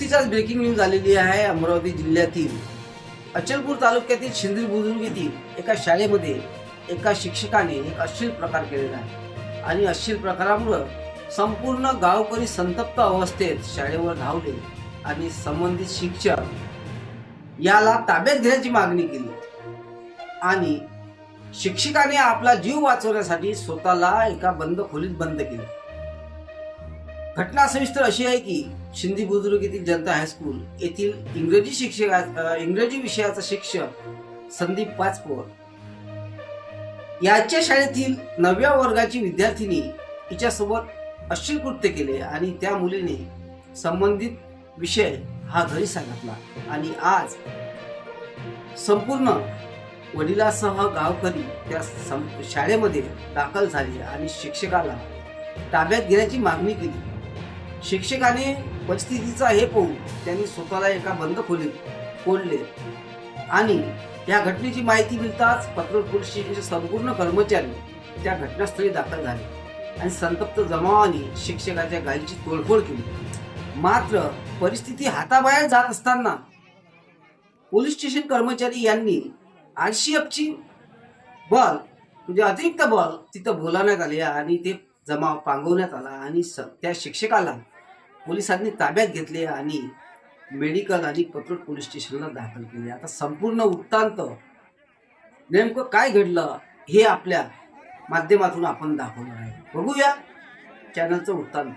नुकतीच breaking news आलेली आहे अमरावती जिल्ह्यातील. अचलपूर तालुक्यातील शिंदरी बुजुर्ग येथील एका शाळेमध्ये एका शिक्षकाने एक अश्लील प्रकार केलेला आहे. आणि अश्लील प्रकारामुळं संपूर्ण गावकरी संतप्त अवस्थेत शाळेवर धावले आणि संबंधित शिक्षक याला ताब्यात घेण्याची मागणी केली. आणि शिक्षकाने आपला जीव वाचवण्यासाठी स्वतःला एका बंद खोलीत बंद केले. घटना सविस्तर अशी आहे की शिंदी बुजुर्ग येथील जनता हायस्कूल येथील इंग्रजी शिक्षका इंग्रजी विषयाचा शिक्षक संदीप पाचपोर. याच्या शाळेतील नवव्या वर्गाची विद्यार्थिनी हिच्यासोबत अश्लील कृत्य केले आणि त्या मुलीने संबंधित विषय हा घरी सांगितला आणि आज संपूर्ण वडिलासह गावकरी त्या सं- शाळेमध्ये दाखल झाले आणि शिक्षकाला ताब्यात घेण्याची मागणी केली. शिक्षकाने परिस्थितीचा हे पाहून त्यांनी स्वतःला एका बंद खोलीत कोंडले आणि या घटनेची माहिती मिळताच पत्र पोलीस स्टेशनचे संपूर्ण कर्मचारी त्या घटनास्थळी दाखल झाले आणि संतप्त जमावाने शिक्षकाच्या गायीची तोडफोड केली. मात्र परिस्थिती हाताबाहेर जात असताना पोलीस स्टेशन कर्मचारी यांनी आरसीएफची बल म्हणजे अतिरिक्त बल तिथं बोलावण्यात आले आणि ते जमाव पांगवण्यात आला आणि स- त्या शिक्षकाला पोलिसांनी ताब्यात घेतले आणि मेडिकल आणि पत्रोट पोलीस स्टेशनला दाखल केले. आता संपूर्ण वृत्तांत नेमकं काय घडलं हे आपल्या माध्यमातून आपण दाखवणार आहे बघूया. चॅनलचं वृत्तांत.